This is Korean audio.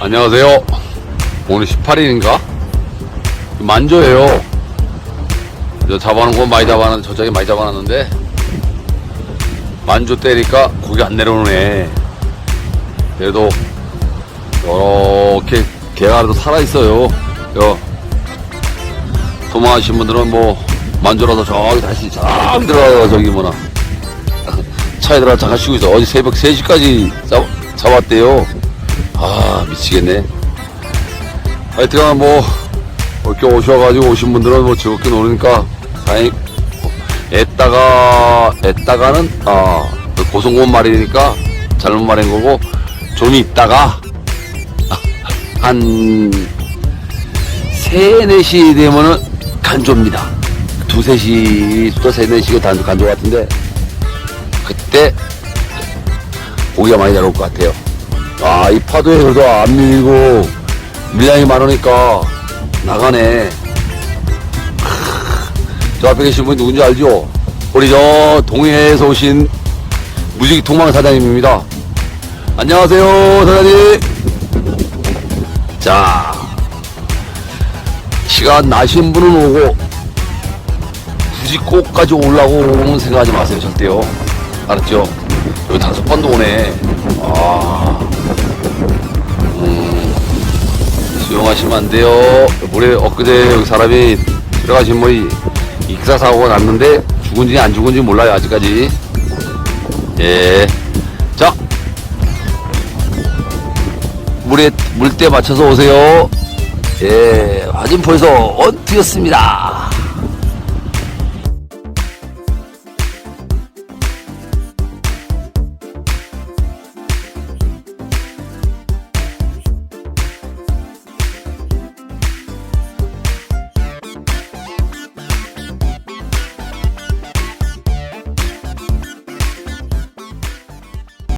안녕하세요. 오늘 18일인가? 만조예요. 저 잡아놓은 건 많이 잡아놨는데, 저쪽에 많이 잡아놨는데, 만조 때니까 고기 안 내려오네. 그래도, 이렇게 개가도 살아있어요. 여, 도망하신 분들은 뭐, 만조라서 저기 다시 쫙 들어가서 저기 뭐나, 차에 들어가 잠깐 쉬고 있어. 어제 새벽 3시까지 잡, 잡았대요. 아, 미치겠네. 하여튼, 뭐, 이렇게 오셔가지고 오신 분들은 뭐 즐겁게 노니까 다행히, 애따가, 애따가는, 아, 그 고성곤 말이니까 잘못 말한 거고, 존이 있다가, 한, 세, 네시 되면은 간조입니다. 두세 시, 또 세, 네시가 단, 간조 같은데, 그때 고기가 많이 잘 올 것 같아요. 아, 이 파도에 그래도 안 밀리고 물량이 많으니까 나가네. 크, 저 앞에 계신 분 누군지 알죠? 우리 저 동해에서 오신 무지개 통망 사장님입니다. 안녕하세요, 사장님. 자, 시간 나신 분은 오고 굳이 꼭까지 올라오면 생각하지 마세요, 절대요. 알았죠? 여기 다섯 번도 오네. 아, 수용하시면 안 돼요. 모레 엊그제 사람이 들어가신 뭐, 이, 익사 사고가 났는데, 죽은지 안 죽은지 몰라요, 아직까지. 예. 자. 물에, 물때 맞춰서 오세요. 예, 화진포에서 언트였습니다.